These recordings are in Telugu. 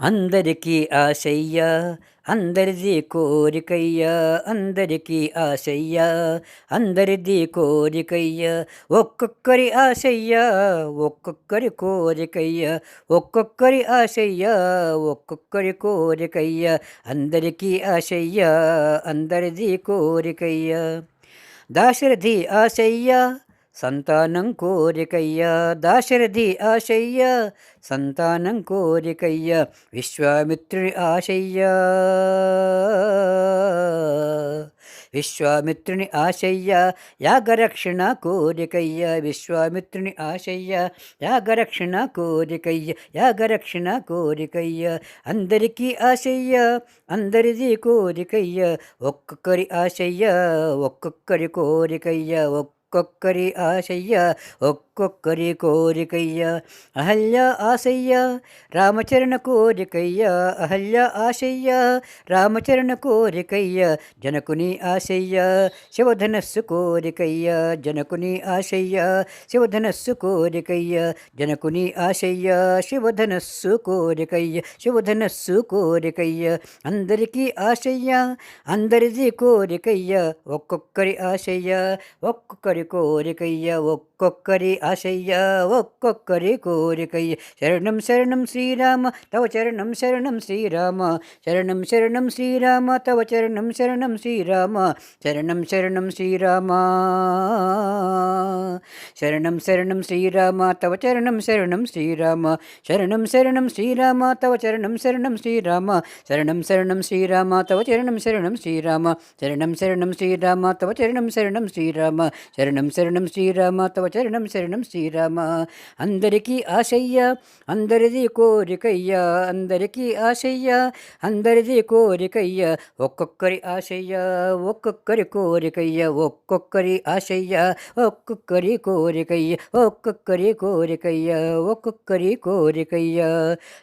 అందరికీ ఆశయ్య అందరిది కోరికయ్య అందరికీ ఆశయ్య అందరిది కోరికయ్యా ఒక్కొక్కరి ఆశయ్య ఒక్కొక్కరి కోరికయ్య ఒక్కొక్కరి ఆశయ్య ఒక్కొక్కరి కోరికయ్య అందరికీ ఆశయ్య అందరిది కోరికయ్య. దాశరథి ఆశయ్య సంతానం కోరికయ్య దాశరథి ఆశయ్య సంతానం కోరికయ్య విశ్వామిత్రుని ఆశయ్య. విశ్వామిత్రుని ఆశయ్య యాగరక్షణ కోరికయ్య విశ్వామిత్రుని ఆశయ్య యాగరక్షణ కోరికయ్య యాగరక్షణ కోరికయ్య. అందరికీ ఆశయ్య అందరిది కోరికయ్య ఒక్కొక్కరి ఆశయ్య ఒక్కొక్కరి కోరికయ్య ఒక్క ఒక్కొక్కరి ఆశయ్య ఒక్క ఒక్కొక్కరి కోరికయ్య అహల్య ఆశయ్య. రామచరణ కోరికయ్య అహల్య ఆశయ్య. రామచరణ కోరికయ్య జనకుని ఆశయ్య. శివధనస్సు కోరికయ్య జనకుని ఆశయ్య. శివధనస్సు కోరికయ్య జనకుని ఆశయ్య. శివధనస్సు కోరికయ్య శివధనస్సు కోరికయ్య. అందరికీ ఆశయ్య అందరిది కోరికయ్య. ఒక్కొక్కరి ఆశయ్య ఒక్కొక్కరి కోరికయ్య ఒక్కొక్కరి ఆశయ్య ఒక్కొక్కరి కోరికయ్య శరణం శరణం శ్రీరామ తవ చరణం శరణం శ్రీరామ శరణం శరణం శ్రీరామ తవ చరణం శరణం శ్రీరామ శరణం శరణం శ్రీరామ శరణం శరణం శ్రీరామ తవ చరణం శరణం శ్రీరామ శరణం శరణం శ్రీరామ తవ చరణం శరణం శ్రీరామ శరణం శరణం శ్రీరామ తవ చరణం శరణం శ్రీరామ శరణం శరణం శ్రీరామ తవ చరణం శరణం శ్రీరామ శరణం శరణం శ్రీరామ తవ చరణం శరణం శ్రీరామ అందరికీ ఆశయ్య అందరిది కోరికయ్య అందరికీ ఆశయ్య అందరిది కోరికయ్య ఒక్కొక్కరి ఆశయ్య ఒక్కొక్కరి కోరికయ్య ఒక్కొక్కరి ఆశయ్య ఒక్కొక్కరి కోరికయ్య ఒక్కొక్కరి కోరికయ్య ఒక్కొక్కరి కోరికయ్య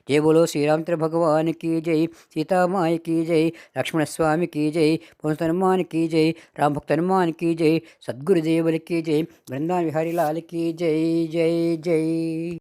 జై బోలో శ్రీరామచంద్ర భగవాన్ की जय सीतामाई की जय लक्ष्मण स्वामी की जय पवन हनुमान की जय राम भक्त हनुमान की जय सद्गुरुदेव की जय वृंदावन बिहारी लाल की जय जय जय